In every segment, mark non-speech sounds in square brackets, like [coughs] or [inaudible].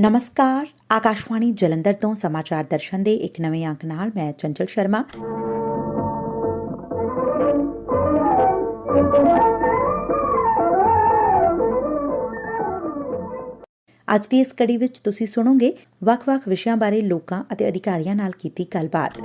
ਨਮਸਕਾਰ ਆਕਾਸ਼ਵਾਣੀ ਜਲੰਧਰ ਤੋਂ ਸਮਾਚਾਰ ਦਰਸ਼ਨ ਦੇ ਇੱਕ ਨਵੇਂ ਅੰਕ ਨਾਲ ਮੈਂ ਚੰਚਲ ਸ਼ਰਮਾ ਅੱਜ ਦੀ ਇਸ ਕੜੀ ਵਿੱਚ ਤੁਸੀਂ ਸੁਣੋਗੇ ਵੱਖ-ਵੱਖ ਵਿਸ਼ਿਆਂ ਬਾਰੇ ਲੋਕਾਂ ਅਤੇ ਅਧਿਕਾਰੀਆਂ ਨਾਲ ਕੀਤੀ ਗੱਲਬਾਤ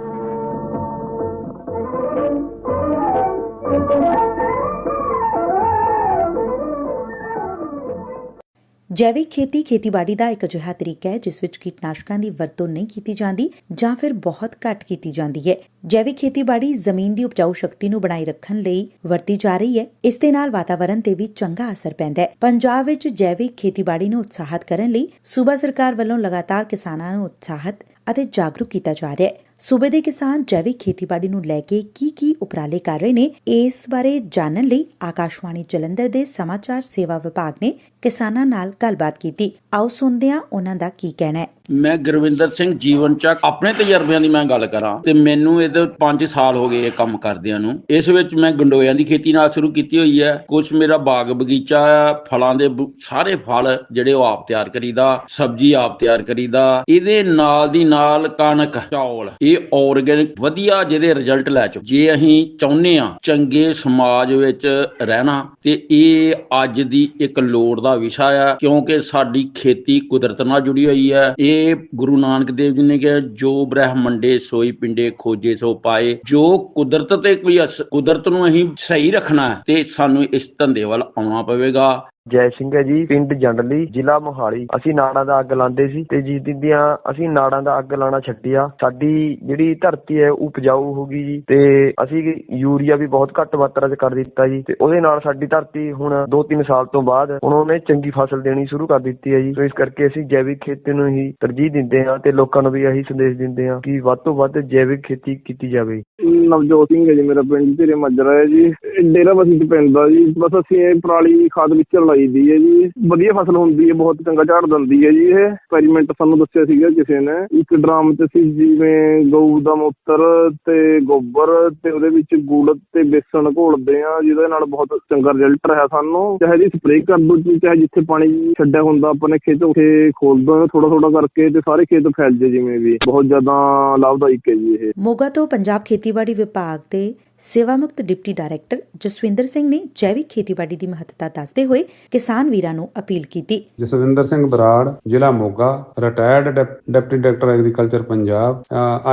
ਜੈਵਿਕ ਖੇਤੀ ਖੇਤੀਬਾੜੀ ਦਾ ਇੱਕ ਅਜਿਹਾ ਤਰੀਕਾ ਹੈ, ਜਿਸ ਵਿੱਚ ਕੀਟਨਾਸ਼ਕਾਂ ਦੀ ਵਰਤੋਂ ਨਹੀਂ ਕੀਤੀ ਜਾਂਦੀ ਜਾਂ ਫਿਰ ਬਹੁਤ ਘੱਟ ਕੀਤੀ ਜਾਂਦੀ ਹੈ। ਜੈਵਿਕ ਖੇਤੀਬਾੜੀ ਜ਼ਮੀਨ ਦੀ ਉਪਜਾਊ ਸ਼ਕਤੀ ਨੂੰ ਬਣਾਈ ਰੱਖਣ ਲਈ ਵਰਤੀ ਜਾ ਰਹੀ ਹੈ। ਇਸ ਦੇ ਨਾਲ ਵਾਤਾਵਰਣ ਤੇ ਵੀ ਚੰਗਾ ਅਸਰ ਪੈਂਦਾ ਹੈ। ਪੰਜਾਬ ਵਿੱਚ ਜੈਵਿਕ ਖੇਤੀਬਾੜੀ ਨੂੰ ਉਤਸ਼ਾਹਿਤ ਕਰਨ ਲਈ ਸੂਬਾ ਸਰਕਾਰ ਵੱਲੋਂ ਲਗਾਤਾਰ ਕਿਸਾਨਾਂ ਨੂੰ ਉਤਸ਼ਾਹਿਤ ਅਤੇ ਜਾਗਰੂਕ ਕੀਤਾ ਜਾ ਰਿਹਾ ਹੈ। ਸੂਬੇ ਦੇ ਕਿਸਾਨ ਜੈਵਿਕ ਖੇਤੀਬਾੜੀ ਨੂੰ ਲੈ ਕੇ ਕੀ ਕੀ ਉਪਰਾਲੇ ਕਰ ਰਹੇ ਨੇ, ਇਸ ਬਾਰੇ ਜਾਣਨ ਲਈ ਆਕਾਸ਼ਵਾਣੀ ਜਲੰਧਰ ਦੇ ਸਮਾਚਾਰ ਸੇਵਾ ਵਿਭਾਗ ਨੇ ਕਿਸਾਨਾਂ ਨਾਲ ਗੱਲਬਾਤ ਕੀਤੀ। ਆਓ ਸੁਣਦੇ ਹਾਂ ਉਹਨਾਂ ਦਾ ਕੀ ਕਹਿਣਾ ਹੈ। ਮੈਂ ਗੁਰਵਿੰਦਰ ਸਿੰਘ ਜੀਵਨ ਚੱਕ, ਆਪਣੇ ਤਜਰਬਿਆਂ ਦੀ ਮੈਂ ਗੱਲ ਕਰਾਂ ਤੇ ਮੈਨੂੰ ਇਹਦੇ 5 ਸਾਲ ਹੋ ਗਏ ਇਹ ਕੰਮ ਕਰਦਿਆਂ ਨੂੰ। ਇਸ ਵਿੱਚ ਮੈਂ ਗੰਡੋਇਆਂ ਦੀ ਖੇਤੀ ਨਾਲ ਸ਼ੁਰੂ ਕੀਤੀ ਹੋਈ ਹੈ। ਕੁਝ ਮੇਰਾ ਬਾਗ ਬਗੀਚਾ ਫਲਾਂ ਦੇ ਸਾਰੇ ਫਲ ਜਿਹੜੇ ਉਹ ਆਪ ਤਿਆਰ ਕਰੀਦਾ, ਸਬਜ਼ੀ ਆਪ ਤਿਆਰ ਕਰੀਦਾ। ਇਹਦੇ ਨਾਲ ਦੀ ਨਾਲ ਕਣਕ, ਚੌਲ ਇਹ ਆਰਗੈਨਿਕ ਵਧੀਆ ਜਿਹਦੇ ਰਿਜ਼ਲਟ ਲੈ ਚੋ ਜੇ ਅਸੀਂ ਚਾਹੁੰਦੇ ਆ ਚੰਗੇ ਸਮਾਜ ਵਿੱਚ ਰਹਿਣਾ, ਤੇ ਇਹ ਅੱਜ ਦੀ ਇੱਕ ਲੋੜ ਦਾ ਵਿਸ਼ਾ ਆ, ਕਿਉਂਕਿ ਸਾਡੀ ਖੇਤੀ ਕੁਦਰਤ ਨਾਲ ਜੁੜੀ ਹੋਈ ਹੈ। ਇਹ ਗੁਰੂ ਨਾਨਕ ਦੇਵ ਜੀ ਨੇ ਕਿਹਾ, ਜੋ ਬ੍ਰਹਮੰਡੇ ਸੋਈ ਪਿੰਡੇ ਖੋਜੇ ਸੋ ਪਾਏ, ਜੋ ਕੁਦਰਤ ਤੇ ਕੋਈ ਕੁਦਰਤ ਨੂੰ ਅਸੀਂ ਸਹੀ ਰੱਖਣਾ ਤੇ ਸਾਨੂੰ ਇਸ ਧੰਦੇ ਵੱਲ ਆਉਣਾ ਪਵੇਗਾ। ਜੈ ਸਿੰਘ ਹੈ ਜੀ, ਪਿੰਡ ਜੰਡਲੀ, ਜ਼ਿਲ੍ਹਾ ਮੋਹਾਲੀ। ਅਸੀਂ ਨਾੜਾਂ ਦਾ ਅੱਗ ਲਾਉਂਦੇ ਸੀ ਤੇ ਜਿਸ ਦਿਨ ਦੀਆਂ ਅਸੀਂ ਨਾੜਾਂ ਦਾ ਅੱਗ ਲਾਣਾ ਛੱਡਿਆ, ਸਾਡੀ ਜਿਹੜੀ ਧਰਤੀ ਹੈ ਉਹ ਉਪਜਾਊ ਹੋ ਗਈ ਜੀ ਤੇ ਅਸੀਂ ਯੂਰੀਆ ਵੀ ਬਹੁਤ ਘੱਟ ਮਾਤਰਾ 'ਚ ਕਰ ਦਿੱਤਾ ਜੀ ਤੇ ਉਹਦੇ ਨਾਲ ਸਾਡੀ ਧਰਤੀ ਹੁਣ 2-3 ਸਾਲ ਤੋਂ ਬਾਅਦ ਹੁਣ ਉਹਨੇ ਚੰਗੀ ਫਸਲ ਦੇਣੀ ਸ਼ੁਰੂ ਕਰ ਦਿੱਤੀ ਹੈ ਜੀ। ਸੋ ਇਸ ਕਰਕੇ ਅਸੀਂ ਜੈਵਿਕ ਖੇਤੀ ਨੂੰ ਹੀ ਤਰਜੀਹ ਦਿੰਦੇ ਹਾਂ ਤੇ ਲੋਕਾਂ ਨੂੰ ਵੀ ਇਹੀ ਸੰਦੇਸ਼ ਦਿੰਦੇ ਹਾਂ ਕਿ ਵੱਧ ਤੋਂ ਵੱਧ ਜੈਵਿਕ ਖੇਤੀ ਕੀਤੀ ਜਾਵੇ। ਨਵਜੋਤ ਸਿੰਘ ਹੈ ਜੀ, ਮੇਰਾ ਪਿੰਡ ਧੀਰੇ ਮੱਜਰਾ ਹੈ ਜੀ। ਡੇਰਾ ਬਸੀ ਚ ਪਿੰਡ ਜੀ। ਬਸ ਅਸੀਂ ਇਹ ਪਰਾਲੀ ਖਾਦ ਵਿੱਚ ਲਾਈ ਦੀ ਹੈ ਜੀ। ਵਧੀਆ ਫਸਲ ਹੁੰਦੀ ਹੈ, ਬਹੁਤ ਚੰਗਾ ਝਾੜ ਦਿੰਦੀ ਹੈ ਜੀ ਇਹ। ਐਕਸਪੈਰੀਮੈਂਟ ਸਾਨੂੰ ਦੱਸਿਆ ਸੀਗਾ ਕਿਸੇ ਨੇ। ਇੱਕ ਡਰਮ ਚ ਅਸੀਂ ਜਿਵੇਂ ਗਊ ਦਾ ਮੂਤਰ ਤੇ ਗੋਬਰ ਤੇ ਉਹਦੇ ਵਿੱਚ ਗੁੜ ਤੇ ਬੇਸਣ ਘੋਲਦੇ ਆ ਜਿਹਦੇ ਨਾਲ ਬਹੁਤ ਚੰਗਾ ਰਿਜ਼ਲਟ ਰਿਹਾ ਸਾਨੂੰ। ਚਾਹੇ ਜੀ ਸਪਰੇਅ ਕਰ ਦੋ ਚਾਹੇ ਜਿੱਥੇ ਪਾਣੀ ਛੱਡਿਆ ਹੁੰਦਾ ਆਪਣੇ ਖੇਤ ਉੱਥੇ ਖੋਲ ਦੋ ਥੋੜਾ ਥੋੜਾ ਕਰਕੇ ਤੇ ਸਾਰੇ ਖੇਤ ਫੈਲ ਜੇ ਜਿਵੇਂ ਵੀ। ਬਹੁਤ ਜ਼ਿਆਦਾ ਲਾਭਦਾਇਕ ਹੈ ਜੀ ਇਹ। ਮੋਗਾ ਤੋਂ ਪੰਜਾਬ ਖੇਤੀਬਾੜੀ ਵਿਭਾਗ ਦੇ ਸੇਵਾ ਮੁਕਤ ਡਿਪਟੀ ਡਾਇਰੈਕਟਰ ਜਸਵਿੰਦਰ ਸਿੰਘ ਨੇ ਜੈਵਿਕ ਖੇਤੀਬਾੜੀ ਦੀ ਮਹੱਤਤਾ ਦੱਸਦੇ ਹੋਏ ਕਿਸਾਨ ਵੀਰਾਂ ਨੂੰ ਅਪੀਲ ਕੀਤੀ। ਜਸਵਿੰਦਰ ਸਿੰਘ ਬਰਾੜ, ਜ਼ਿਲ੍ਹਾ Moga retired deputy director agriculture Punjab.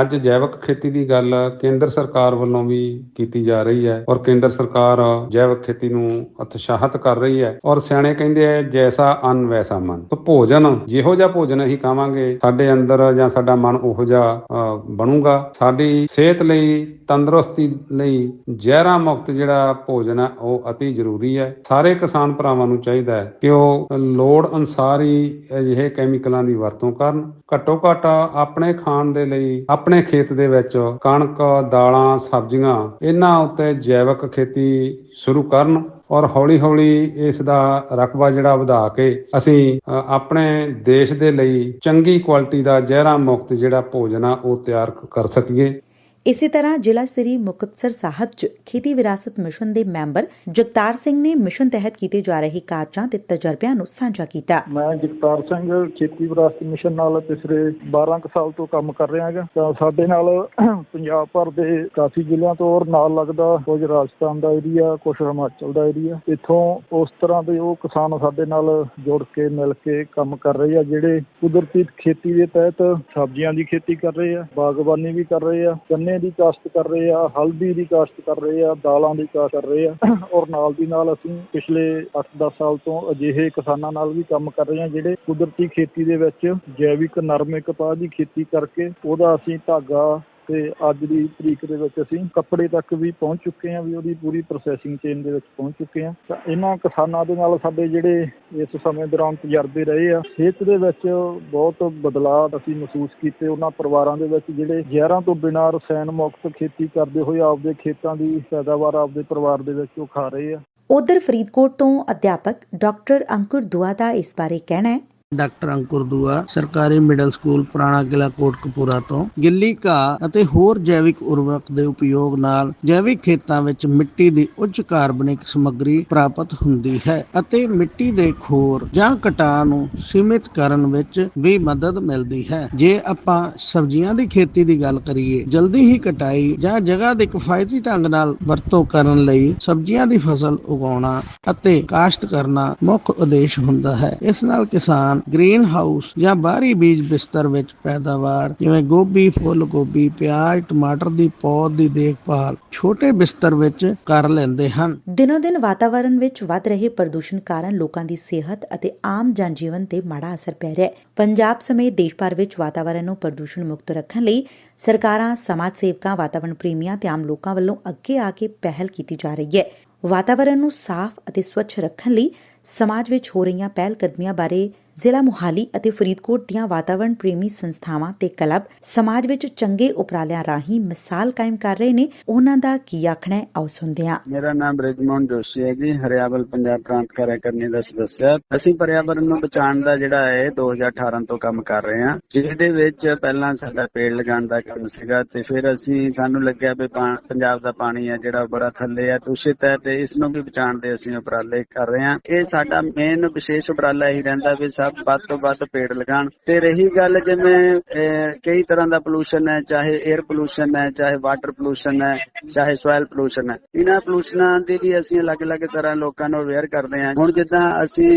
ਅੱਜ ਜੈਵਿਕ ਖੇਤੀ ਦੀ ਗੱਲ ਕੇਂਦਰ ਸਰਕਾਰ ਵੱਲੋਂ ਵੀ ਕੀਤੀ ਜਾ ਰਹੀ ਹੈ ਔਰ ਕੇਂਦਰ ਸਰਕਾਰ ਜੈਵਿਕ ਖੇਤੀ ਨੂੰ ਉਤਸ਼ਾਹਤ ਕਰ ਰਹੀ ਹੈ ਔਰ ਸਿਆਣੇ ਕਹਿੰਦੇ ਆ, ਜੈਸਾ ਅੰਨ, ਵੈਸਾ ਮਨ। ਤਾਂ ਭੋਜਨ, ਜਿਹੋ ਜਿਹਾ ਭੋਜਨ ਅਸੀਂ ਖਾਵਾਂਗੇ, ਸਾਡੇ ਅੰਦਰ ਜਾਂ ਸਾਡਾ ਮਨ ਉਹੋ ਜਿਹਾ ਬਣੂਗਾ। ਸਾਡੀ ਸਿਹਤ ਲਈ ਤੰਦਰੁਸਤੀ ਲਈ ਜ਼ਹਿਰਾਂ ਮੁਕਤ ਜਿਹੜਾ ਭੋਜਨ ਹੈ, ਉਹ ਅਤੀ ਜ਼ਰੂਰੀ ਹੈ। ਸਾਰੇ ਕਿਸਾਨ ਭਰਾਵਾਂ ਨੂੰ ਚਾਹੀਦਾ ਹੈ ਕਿ ਉਹ ਲੋੜ ਅਨਸਾਰ ਹੀ ਅਜਿਹੇ ਕੈਮੀਕਲਾਂ ਦੀ ਵਰਤੋਂ ਕਰਨ। ਘੱਟੋ ਘੱਟ ਆਪਣੇ ਖਾਣ ਦੇ ਲਈ, ਆਪਣੇ ਖੇਤ ਦੇ ਵਿੱਚ ਕਣਕ, ਦਾਲਾਂ, ਸਬਜ਼ੀਆਂ, ਇਹਨਾਂ ਉੱਤੇ ਜੈਵਿਕ ਖੇਤੀ ਸ਼ੁਰੂ ਕਰਨ ਔਰ ਹੌਲੀ-ਹੌਲੀ ਇਸ ਦਾ ਰਕਬਾ ਜਿਹੜਾ ਵਧਾ ਕੇ ਅਸੀਂ ਆਪਣੇ ਦੇਸ਼ ਦੇ ਲਈ ਚੰਗੀ ਕੁਆਲਿਟੀ ਦਾ ਜ਼ਹਿਰਾ ਮੁਕਤ ਜਿਹੜਾ ਭੋਜਨ ਆ, ਉਹ ਤਿਆਰ ਕਰ ਸਕੀਏ। ਇਸੇ ਤਰ੍ਹਾਂ ਜ਼ਿਲ੍ਹਾ ਸ੍ਰੀ ਮੁਕਤਸਰ ਸਾਹਿਬ 'ਚ ਖੇਤੀ ਵਿਰਾਸਤ ਮਿਸ਼ਨ ਦੇ ਮੈਂਬਰ ਜਗਤਾਰ ਸਿੰਘ ਨੇ ਮਿਸ਼ਨ ਤਹਿਤ ਕੀਤੇ ਜਾ ਰਹੇ ਕਾਰਜਾਂ ਤੇ ਤਜਰਬਿਆਂ ਨੂੰ ਸਾਂਝਾ ਕੀਤਾ। ਮੈਂ ਜਗਤਾਰ ਸਿੰਘ, ਖੇਤੀ ਵਿਰਾਸਤ ਮਿਸ਼ਨ ਨਾਲ ਪਿਛਲੇ 12 ਸਾਲ ਤੋਂ ਕੰਮ ਕਰ ਰਿਹਾ ਹਾਂ ਤਾਂ ਸਾਡੇ ਨਾਲ [clears throat] ਪੰਜਾਬ ਭਰ ਦੇ ਕਾਫੀ ਜ਼ਿਲ੍ਹਿਆਂ ਤੋਂ ਔਰ ਨਾਲ ਲੱਗਦਾ ਕੁਝ ਰਾਜਸਥਾਨ ਦਾ ਏਰੀਆ ਕੁਝ ਹਿਮਾਚਲ ਦਾ ਏਰੀਆ ਇੱਥੋਂ ਉਸ ਤਰ੍ਹਾਂ ਦੇ ਉਹ ਕਿਸਾਨ ਸਾਡੇ ਨਾਲ ਜੁੜ ਕੇ, ਮਿਲ ਕੇ ਕੰਮ ਕਰ ਰਹੇ ਆ, ਜਿਹੜੇ ਕੁਦਰਤੀ ਖੇਤੀ ਦੇ ਤਹਿਤ ਸਬਜ਼ੀਆਂ ਦੀ ਖੇਤੀ ਕਰ ਰਹੇ ਆ, ਬਾਗਬਾਨੀ ਵੀ ਕਰ ਰਹੇ ਆ। ਗੰਨੇ ਦੀ ਕਾਸ਼ਤ ਕਰ ਰਹੇ ਆ, ਹਲਦੀ ਦੀ ਕਾਸ਼ਤ ਕਰ ਰਹੇ ਆ, ਦਾਲਾਂ ਦੀ ਕਾਸ਼ਤ ਕਰ ਰਹੇ ਆ [coughs] ਔਰ ਨਾਲ ਦੀ ਨਾਲ ਅਸੀਂ ਪਿਛਲੇ 8-10 ਸਾਲ ਤੋਂ ਅਜਿਹੇ ਕਿਸਾਨਾਂ ਨਾਲ ਵੀ ਕੰਮ ਕਰ ਰਹੇ ਹਾਂ ਜਿਹੜੇ ਕੁਦਰਤੀ ਖੇਤੀ ਦੇ ਵਿੱਚ ਜੈਵਿਕ ਨਰਮੇ ਕਪਾਹ ਦੀ ਖੇਤੀ ਕਰਕੇ ਉਹਦਾ ਅਸੀਂ ਧਾਗਾ ਤੇ ਅੱਜ ਦੀ ਤਰੀਕ ਦੇ ਵਿੱਚ ਅਸੀਂ ਕੱਪੜੇ ਤੱਕ ਵੀ ਪਹੁੰਚ ਚੁੱਕੇ ਹਾਂ, ਵੀ ਉਹਦੀ ਪੂਰੀ ਪ੍ਰੋਸੈਸਿੰਗ ਚੇਨ ਦੇ ਵਿੱਚ ਪਹੁੰਚ ਚੁੱਕੇ ਹਾਂ। ਤਾਂ ਇਹਨਾਂ ਕਿਸਾਨਾਂ ਦੇ ਨਾਲ ਸਾਡੇ ਜਿਹੜੇ ਇਸ ਸਮੇਂ ਦੌਰਾਨ ਤਜਰਬੇ ਰਹੇ ਆ, ਸਿਹਤ ਦੇ ਵਿੱਚ ਬਹੁਤ ਬਦਲਾਅ ਅਸੀਂ ਮਹਿਸੂਸ ਕੀਤੇ। ਉਹਨਾਂ ਪਰਿਵਾਰਾਂ ਦੇ ਵਿੱਚ ਜਿਹੜੇ ਜ਼ਹਿਰਾਂ ਤੋਂ ਬਿਨਾਂ ਰਸਾਇਣ ਮੁਕਤ ਖੇਤੀ ਕਰਦੇ ਹੋਏ ਆਪਦੇ ਖੇਤਾਂ ਦੀ ਪੈਦਾਵਾਰ ਆਪਦੇ ਪਰਿਵਾਰ ਦੇ ਵਿੱਚ ਉਹ ਖਾ ਰਹੇ ਆ। ਉਧਰ ਫਰੀਦਕੋਟ ਤੋਂ ਅਧਿਆਪਕ ਡਾਕਟਰ ਅੰਕੁਰ ਦੁਆ ਦਾ ਇਸ ਬਾਰੇ ਕਹਿਣਾ ਹੈ ਡਾਕਟਰ ਅੰਕੁਰ ਦੂਆ, ਸਰਕਾਰੀ ਮਿਡਲ ਸਕੂਲ ਪੁਰਾਣਾ ਕਿਲਾ ਕੋਟਕਪੂਰਾ ਤੋਂ, ਗਿੱਲੀ ਘਾਹ ਅਤੇ ਹੋਰ ਜੈਵਿਕ ਉਰਵਰਕ ਦੇ ਉਪਯੋਗ ਨਾਲ ਜੈਵਿਕ ਖੇਤਾਂ ਵਿੱਚ ਮਿੱਟੀ ਦੀ ਉੱਚ ਕਾਰਬਨਿਕ ਸਮੱਗਰੀ ਪ੍ਰਾਪਤ ਹੁੰਦੀ ਹੈ ਅਤੇ ਮਿੱਟੀ ਦੇ ਖੋਰ ਜਾਂ ਕਟਾਅ ਨੂੰ ਸੀਮਿਤ ਕਰਨ ਵਿੱਚ ਵੀ ਮਦਦ ਮਿਲਦੀ ਹੈ। ਜੇ ਆਪਾਂ ਸਬਜ਼ੀਆਂ ਦੀ ਖੇਤੀ ਦੀ ਗੱਲ ਕਰੀਏ, ਜਲਦੀ ਹੀ ਕਟਾਈ ਜਾਂ ਜਗ੍ਹਾ ਦੇ ਕਿਫਾਇਤੀ ਢੰਗ ਨਾਲ ਵਰਤੋਂ ਕਰਨ ਲਈ ਸਬਜ਼ੀਆਂ ਦੀ ਫਸਲ ਉਗਾਉਣਾ ਅਤੇ ਕਾਸ਼ਤ ਕਰਨਾ ਮੁੱਖ ਉਦੇਸ਼ ਹੁੰਦਾ ਹੈ। ਇਸ ਨਾਲ ਕਿਸਾਨ ਗ੍ਰੀਨ ਹਾਊਸ ਜਾਂ ਬਾਹਰੀ ਬੀਜ ਬਿਸਤਰ ਵਿੱਚ ਪੈਦਾਵਾਰ, ਜਿਵੇਂ ਗੋਭੀ, ਫੁੱਲ ਗੋਭੀ, ਪਿਆਜ਼, ਟਮਾਟਰ ਦੀ ਪੌਦ ਦੀ ਦੇਖਭਾਲ ਛੋਟੇ ਬਿਸਤਰ ਵਿੱਚ ਕਰ ਲੈਂਦੇ ਹਨ। ਦਿਨੋ ਦਿਨ ਵਾਤਾਵਰਣ ਵਿੱਚ ਵੱਧ ਰਹੇ ਪ੍ਰਦੂਸ਼ਣ ਕਾਰਨ ਲੋਕਾਂ ਦੀ ਸਿਹਤ ਅਤੇ ਆਮ ਜਨਜੀਵਨ ਤੇ ਮਾੜਾ ਅਸਰ ਪੈ ਰਿਹਾ ਹੈ। ਪੰਜਾਬ ਸਮੇਤ ਦੇਸ਼ ਭਰ ਵਿੱਚ ਵਾਤਾਵਰਣ ਨੂੰ ਪ੍ਰਦੂਸ਼ਣ ਮੁਕਤ ਰੱਖਣ ਲਈ ਸਰਕਾਰਾਂ, ਸਮਾਜ ਸੇਵਕਾਂ ਵਾਤਾਵਰਣ ਪ੍ਰੇਮੀਆਂ ਤੇ ਆਮ ਲੋਕਾਂ ਵੱਲੋਂ ਅੱਗੇ ਆ ਕੇ ਪਹਿਲ ਕੀਤੀ ਜਾ ਰਹੀ ਹੈ। ਵਾਤਾਵਰਣ ਨੂੰ ਸਾਫ਼ ਅਤੇ ਸਵੱਛ ਰੱਖਣ ਲਈ ਸਮਾਜ ਵਿੱਚ ਹੋ ਰਹੀਆਂ ਪਹਿਲ ਕਦਮੀਆਂ ਬਾਰੇ ਜ਼ਿਲ੍ਹਾ ਮੁਹਾਲੀ ਅਤੇ ਫਰੀਦਕੋਟ ਦੀਆਂ ਵਾਤਾਵਰਣ ਪ੍ਰੇਮੀ ਸੰਸਥਾਵਾਂ ਤੇ ਕਲੱਬ ਸਮਾਜ ਵਿੱਚ ਚੰਗੇ ਉਪਰਾਲਿਆਂ ਰਾਹੀਂ ਮਿਸਾਲ ਕਾਇਮ ਕਰ ਰਹੇ ਨੇ, ਉਹਨਾਂ ਦਾ ਕੀ ਆਖਣਾ ਹੈ? ਆਓ ਸੁਣਦੇ ਹਾਂ। ਮੇਰਾ ਨਾਮ ਬ੍ਰਿਜਮੋਹਨ ਜੋਸ਼ੀ ਹੈ ਜੀ, ਹਰਿਆਵਲ ਪੰਜਾਬ ਪ੍ਰਾਂਤ ਕਾਰਜਕਾਰਨੀ ਦਾ ਸਦੱਸਿਆ ਅਸੀਂ ਪਰਿਆਵਰਣ ਨੂੰ ਬਚਾਉਣ ਦਾ ਜਿਹੜਾ ਹੈ 2018 ਤੋਂ ਕੰਮ ਕਰ ਰਹੇ ਹਾਂ, ਜਿਹਦੇ ਵਿੱਚ ਪਹਿਲਾਂ ਸਾਡਾ ਪੇੜ ਲਗਾਉਣ ਦਾ ਕੰਮ ਸੀਗਾ ਤੇ ਫਿਰ ਅਸੀਂ, ਸਾਨੂੰ ਲੱਗਿਆ ਵੀ ਪੰਜਾਬ ਦਾ ਪਾਣੀ ਹੈ ਜਿਹੜਾ ਬੜਾ ਥੱਲੇ ਹੈ, ਦੂਸ਼ਿਤ ਹੈ ਤੇ ਇਸ ਨੂੰ ਵੀ ਬਚਾਉਣ ਦੇ ਅਸੀਂ ਉਪਰਾਲੇ ਕਰ ਰਹੇ ਹਾਂ। ਇਹ ਸਾਡਾ ਮੇਨ ਵਿਸ਼ੇਸ਼ ਉਪਰਾਲਾ ਹੀ ਰਹਿੰਦਾ ਵੀ ਸਭ ਵੱਧ ਤੋਂ ਵੱਧ ਪੇੜ ਲਗਾਉਣ। ਤੇ ਰਹੀ ਗੱਲ ਜਿਵੇਂ ਕਈ ਤਰ੍ਹਾਂ ਦਾ ਪੋਲੂਸ਼ਨ ਹੈ, ਚਾਹੇ 에ਅਰ ਪੋਲੂਸ਼ਨ ਹੈ, ਚਾਹੇ ਵਾਟਰ ਪੋਲੂਸ਼ਨ ਹੈ, ਚਾਹੇ ਸੋਇਲ ਪੋਲੂਸ਼ਨ ਹੈ। ਇਹਨਾਂ ਪੋਲੂਸ਼ਨਾਂ ਦੀ ਵੀ ਅਸੀਂ ਅਲੱਗ-ਅਲੱਗ ਤਰ੍ਹਾਂ ਲੋਕਾਂ ਨੂੰ ਅਵੇਅਰ ਕਰਦੇ ਹਾਂ। ਹੁਣ ਜਿੱਦਾਂ ਅਸੀਂ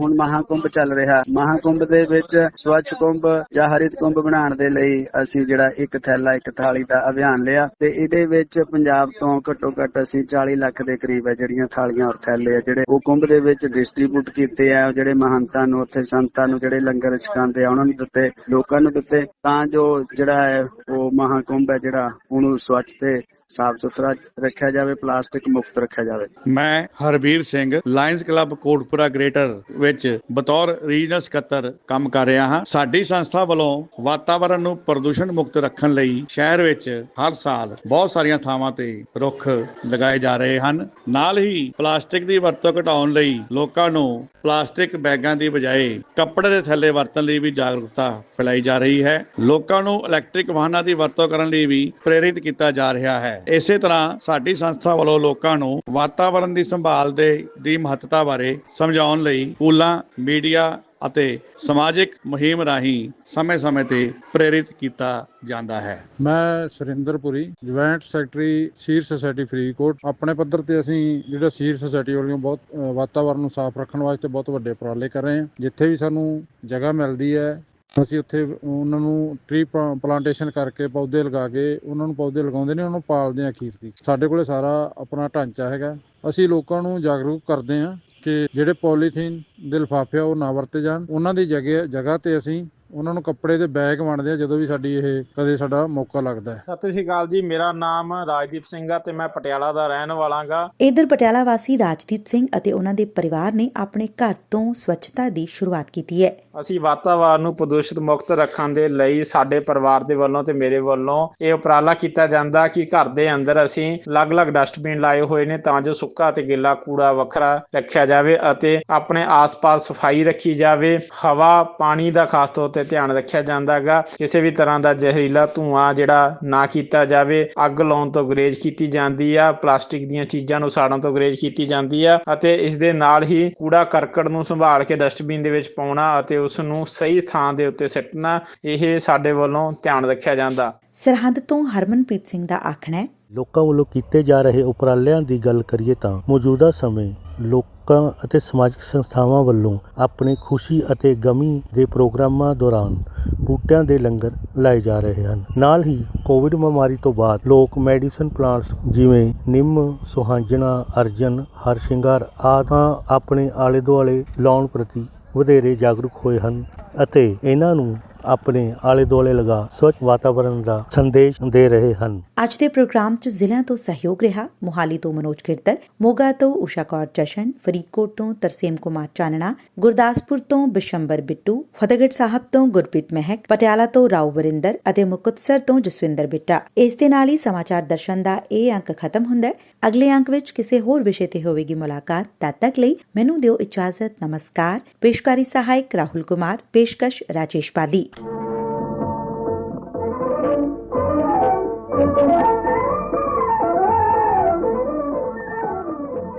ਹੁਣ ਮਹਾਕੁੰਭ ਚੱਲ ਰਿਹਾ। ਮਹਾਕੁੰਭ ਦੇ ਵਿੱਚ ਸਵੱਛ ਕੁੰਭ ਜਾਂ ਹਰਿਤ ਕੁੰਭ ਬਣਾਉਣ ਦੇ ਲਈ ਅਸੀਂ ਜਿਹੜਾ ਇੱਕ ਥੈਲਾ, ਇੱਕ ਥਾਲੀ ਦਾ ਅਭਿਆਨ ਲਿਆ। ਤੇ ਇਹਦੇ ਵਿੱਚ ਪੰਜਾਬ ਤੋਂ ਘੱਟੋ ਘੱਟ ਅਸੀਂ 40 ਲੱਖ ਦੇ ਕਰੀਬ ਹੈ ਜਿਹੜੀਆਂ ਥਾਲੀਆਂ ਔਰ ਥੈਲੇ ਆ, ਜਿਹੜੇ ਉਹ ਕੁੰਭ ਦੇ ਵਿੱਚ ਡਿਸਟ੍ਰੀਬਿਊਟ ਕੀਤੇ ਆ, ਜਿਹੜੇ ਮਹੰਤਾਂ ਨੂੰ ਉੱਥੇ ਸੰਤਾਂ ਨੂੰ ਜਿਹੜੇ ਲੰਗਰ ਛਕਾਉਂਦੇ ਆ, ਉਹਨਾਂ ਨੂੰ ਦਿੱਤੇ, ਲੋਕਾਂ ਨੂੰ ਦਿੱਤੇ, ਤਾਂ ਜੋ ਜਿਹੜਾ ਹੈ, ਉਹ ਮਹਾਕੁੰਭ ਹੈ ਜਿਹੜਾ, ਉਹਨੂੰ ਸਵੱਛ ਤੇ ਸਾਫ਼ ਸੁਥਰਾ ਰੱਖਿਆ ਜਾਵੇ, ਪਲਾਸਟਿਕ ਮੁਕਤ ਰੱਖਿਆ ਜਾਵੇ। ਮੈਂ Harbir Singh Lions club Kotpura greater ਵਿੱਚ ਬਤੌਰ ਰੀਜਨਲ ਸਕੱਤਰ ਕੰਮ ਕਰ ਰਿਹਾ ਹਾਂ। ਸਾਡੀ ਸੰਸਥਾ ਵੱਲੋਂ ਵਾਤਾਵਰਣ ਨੂੰ ਪ੍ਰਦੂਸ਼ਣ ਮੁਕਤ ਰੱਖਣ ਲਈ ਸ਼ਹਿਰ ਵਿੱਚ ਹਰ ਸਾਲ ਬਹੁਤ ਸਾਰੀਆਂ ਥਾਵਾਂ ਤੇ ਰੁੱਖ ਲਗਾਏ ਜਾ ਰਹੇ ਹਨ। ਨਾਲ ਹੀ ਪਲਾਸਟਿਕ ਦੀ ਵਰਤੋਂ ਘਟਾਉਣ ਲਈ ਲੋਕਾਂ ਨੂੰ ਪਲਾਸਟਿਕ ਬੈਗਾਂ ਦੀ ਬਜਾਏ ਕੱਪੜੇ ਦੇ ਥੱਲੇ ਵਰਤਣ ਲਈ ਵੀ ਜਾਗਰੂਕਤਾ ਫੈਲਾਈ ਜਾ ਰਹੀ ਹੈ। ਲੋਕਾਂ ਨੂੰ ਇਲੈਕਟ੍ਰਿਕ ਵਾਹਨਾਂ ਦੀ ਵਰਤੋਂ ਕਰਨ ਲਈ ਵੀ ਪ੍ਰੇਰਿਤ ਕੀਤਾ ਜਾ ਰਿਹਾ ਹੈ। ਇਸੇ ਤਰ੍ਹਾਂ ਸਾਡੀ ਸੰਸਥਾ ਵੱਲੋਂ ਲੋਕਾਂ ਨੂੰ ਵਾਤਾਵਰਣ ਦੀ ਸੰਭਾਲ ਦੇ ਦੀ ਮਹੱਤਤਾ ਬਾਰੇ ਸਮਝਾਉਣ ਲਈ ਸਕੂਲਾਂ, ਮੀਡੀਆ ਅਤੇ ਸਮਾਜਿਕ ਮੁਹਿੰਮ ਰਾਹੀਂ ਸਮੇਂ-ਸਮੇਂ ਤੇ ਪ੍ਰੇਰਿਤ ਕੀਤਾ ਜਾਂਦਾ ਹੈ। ਮੈਂ Surinderpuri joint secretary Seer society Faridkot. ਆਪਣੇ ਪੱਧਰ ਤੇ ਅਸੀਂ ਜਿਹੜਾ ਸੀਰ ਸੁਸਾਇਟੀ ਵੱਲੋਂ ਬਹੁਤ ਅ, ਵਾਤਾਵਰਣ ਨੂੰ ਸਾਫ਼ ਰੱਖਣ ਵਾਸਤੇ ਬਹੁਤ ਵੱਡੇ ਉਪਰਾਲੇ ਕਰ ਰਹੇ ਹਾਂ। ਜਿੱਥੇ ਵੀ ਸਾਨੂੰ ਜਗ੍ਹਾ ਮਿਲਦੀ ਹੈ ਅਸੀਂ ਉੱਥੇ ਉਹਨਾਂ ਨੂੰ ਟਰੀ ਪਲਾਂਟੇਸ਼ਨ ਕਰਕੇ ਪੌਦੇ ਲਗਾ ਕੇ ਉਹਨਾਂ ਨੂੰ ਪੌਦੇ ਲਗਾਉਂਦੇ ਨੇ, ਉਹਨਾਂ ਨੂੰ ਪਾਲਦੇ ਆ ਖੀਰ ਦੀ। ਸਾਡੇ ਕੋਲੇ ਸਾਰਾ ਆਪਣਾ ਢਾਂਚਾ ਹੈਗਾ। ਅਸੀਂ ਲੋਕਾਂ ਨੂੰ ਜਾਗਰੂਕ ਕਰਦੇ ਹਾਂ ਕਿ ਜਿਹੜੇ ਪੋਲੀਥੀਨ ਦੇ ਲਿਫਾਫੇ ਉਹ ਨਾ ਵਰਤੇ ਜਾਣ। ਉਹਨਾਂ ਦੀ ਜਗ੍ਹਾ ਜਗ੍ਹਾ ਤੇ ਅਸੀਂ ਉਹਨਾਂ ਨੂੰ ਕੱਪੜੇ ਦੇ ਬੈਗ ਵੰਡਦੇ ਆ ਜਦੋਂ ਵੀ ਸਾਡੀ ਇਹ ਕਦੇ ਸਾਡਾ ਮੌਕਾ ਲੱਗਦਾ ਹੈ। ਸਤਿ ਸ਼੍ਰੀ ਅਕਾਲ ਜੀ ਮੇਰਾ ਨਾਮ ਰਾਜਦੀਪ ਸਿੰਘ ਆ ਤੇ ਮੈਂ ਪਟਿਆਲਾ ਦਾ ਰਹਿਣ ਵਾਲਾਗਾ ਇਧਰ ਪਟਿਆਲਾ ਵਾਸੀ ਰਾਜਦੀਪ ਸਿੰਘ ਅਤੇ ਉਹਨਾਂ ਦੇ ਪਰਿਵਾਰ ਨੇ ਆਪਣੇ ਘਰ ਤੋਂ ਸਵੱਛਤਾ ਦੀ ਸ਼ੁਰੂਆਤ ਕੀਤੀ ਹੈ। ਅਸੀਂ ਵਾਤਾਵਰਣ ਨੂੰ ਪ੍ਰਦੂਸ਼ਿਤ ਮੁਕਤ ਰੱਖਣ ਦੇ ਲਈ ਸਾਡੇ ਪਰਿਵਾਰ ਦੇ ਵੱਲੋਂ ਤੇ ਮੇਰੇ ਵੱਲੋਂ ਇਹ ਉਪਰਾਲਾ ਕੀਤਾ ਜਾਂਦਾ ਕਿ ਘਰ ਦੇ ਅੰਦਰ ਅਸੀਂ ਅਲੱਗ-ਅਲੱਗ ਡਸਟਬਿਨ ਲਾਏ ਹੋਏ ਨੇ ਤਾਂ ਜੋ ਸੁੱਕਾ ਤੇ ਗਿੱਲਾ ਕੂੜਾ ਵੱਖਰਾ ਰੱਖਿਆ ਜਾਵੇ ਅਤੇ ਆਪਣੇ ਆਸ-ਪਾਸ ਸਫ਼ਾਈ ਰੱਖੀ ਜਾਵੇ। ਹਵਾ ਪਾਣੀ ਦਾ ਖਾਸ ਤੌਰ ਤੇ ਧਿਆਨ ਰੱਖਿਆ ਜਾਂਦਾਗਾ। ਕਿਸੇ ਵੀ ਤਰ੍ਹਾਂ ਦਾ ਜ਼ਹਿਰੀਲਾ ਧੂਆਂ ਜਿਹੜਾ ਨਾ ਕੀਤਾ ਜਾਵੇ ਅੱਗ ਲਾਉਣ ਤੋਂ ਗੁਰੇਜ਼ ਕੀਤੀ ਜਾਂਦੀ ਆ ਪਲਾਸਟਿਕ ਦੀਆਂ ਚੀਜ਼ਾਂ ਨੂੰ ਸਾੜਨ ਤੋਂ ਗੁਰੇਜ਼ ਕੀਤੀ ਜਾਂਦੀ ਆ ਅਤੇ ਇਸ ਦੇ ਨਾਲ ਹੀ ਕੂੜਾ ਕਰਕਟ ਨੂੰ ਸੰਭਾਲ ਕੇ ਡਸਟਬਿਨ ਦੇ ਵਿੱਚ ਪਾਉਣਾ ਅਤੇ ਉਸ ਨੂੰ ਸਹੀ ਥਾਂ ਦੇ ਉੱਤੇ ਸਿੱਟਣਾ ਇਹ ਸਾਡੇ ਵੱਲੋਂ ਧਿਆਨ ਰੱਖਿਆ ਜਾਂਦਾ। ਸਰਹੰਦ ਤੋਂ ਹਰਮਨਪ੍ਰੀਤ ਸਿੰਘ ਦਾ ਆਖਣਾ ਹੈ ਲੋਕਾਂ ਵੱਲੋਂ ਕੀਤੇ ਜਾ ਰਹੇ ਉਪਰਾਲਿਆਂ ਦੀ ਗੱਲ ਕਰੀਏ ਤਾਂ ਮੌਜੂਦਾ ਸਮੇਂ ਲੋਕਾਂ ਲੋਕਾਂ ਅਤੇ ਸਮਾਜਿਕ ਸੰਸਥਾਵਾਂ ਵੱਲੋਂ ਆਪਣੇ ਖੁਸ਼ੀ ਅਤੇ ਗਮੀ ਦੇ ਪ੍ਰੋਗਰਾਮਾਂ ਦੌਰਾਨ ਬੂਟਿਆਂ ਦੇ ਲੰਗਰ ਲਾਏ ਜਾ ਰਹੇ ਹਨ। ਨਾਲ ਹੀ ਕੋਵਿਡ ਬਿਮਾਰੀ ਤੋਂ ਬਾਅਦ ਲੋਕ ਮੈਡੀਸਨ ਪਲਾਂਟਸ ਜਿਵੇਂ ਨਿੰਮ, ਸੁਹਾਂਜਣਾ, ਅਰਜਨ, ਹਰਸ਼ਿੰਗਾਰ ਆਦਿ ਆਪਣੇ ਆਲੇ ਦੁਆਲੇ ਲਾਉਣ ਪ੍ਰਤੀ ਵਧੇਰੇ ਜਾਗਰੂਕ ਹੋਏ ਹਨ ਅਤੇ ਇਹਨਾਂ ਨੂੰ ਆਪਣੇ ਆਲੇ ਦੁਆਲੇ ਲਗਾ ਸਵੱਛ ਵਾਤਾਵਰਣ ਦਾ ਸੰਦੇਸ਼ ਦੇ ਰਹੇ ਹਨ। ਅੱਜ ਦੇ ਪ੍ਰੋਗਰਾਮ 'ਚ ਜ਼ਿਲ੍ਹਿਆਂ ਤੋਂ ਸਹਿਯੋਗ ਰਿਹਾ ਮੁਹਾਲੀ ਤੋਂ ਮਨੋਜ ਖਿਰਤਰ ਮੋਗਾ ਤੋਂ ਊਸ਼ਾ ਕੌਰ ਜਸ਼ਨ, ਫਰੀਦਕੋਟ ਤੋਂ ਤਰਸੇਮ ਕੁਮਾਰ ਚਾਨਣਾ, ਗੁਰਦਾਸਪੁਰ ਤੋਂ ਬਿਸ਼ੰਬਰ ਬਿੱਟੂ, ਫਤਿਹਗੜ੍ਹ ਸਾਹਿਬ ਤੋਂ ਗੁਰਪ੍ਰੀਤ ਮਹਿਕ, ਪਟਿਆਲਾ ਤੋਂ ਰਾਉ ਵਰਿੰਦਰ ਅਤੇ ਮੁਕਤਸਰ ਤੋਂ ਜਸਵਿੰਦਰ ਬਿੱਟਾ। ਇਸ ਦੇ ਨਾਲ ਹੀ ਸਮਾਚਾਰ ਦਰਸ਼ਨ ਦਾ ਇਹ ਅੰਕ ਖਤਮ ਹੁੰਦਾ ਹੈ। ਅਗਲੇ ਅੰਕ ਵਿੱਚ ਕਿਸੇ ਹੋਰ ਵਿਸ਼ੇ ਤੇ ਹੋਵੇਗੀ ਮੁਲਾਕਾਤ, ਤਦ ਤੱਕ ਲਈ ਮੈਨੂੰ ਦਿਓ ਇਜਾਜ਼ਤ। ਨਮਸਕਾਰ। ਪੇਸ਼ਕਾਰੀ ਸਹਾਇਕ ਰਾਹੁਲ ਕੁਮਾਰ, ਪੇਸ਼ਕਸ਼ ਰਾਜੇਸ਼ ਪਾਲੀ। week.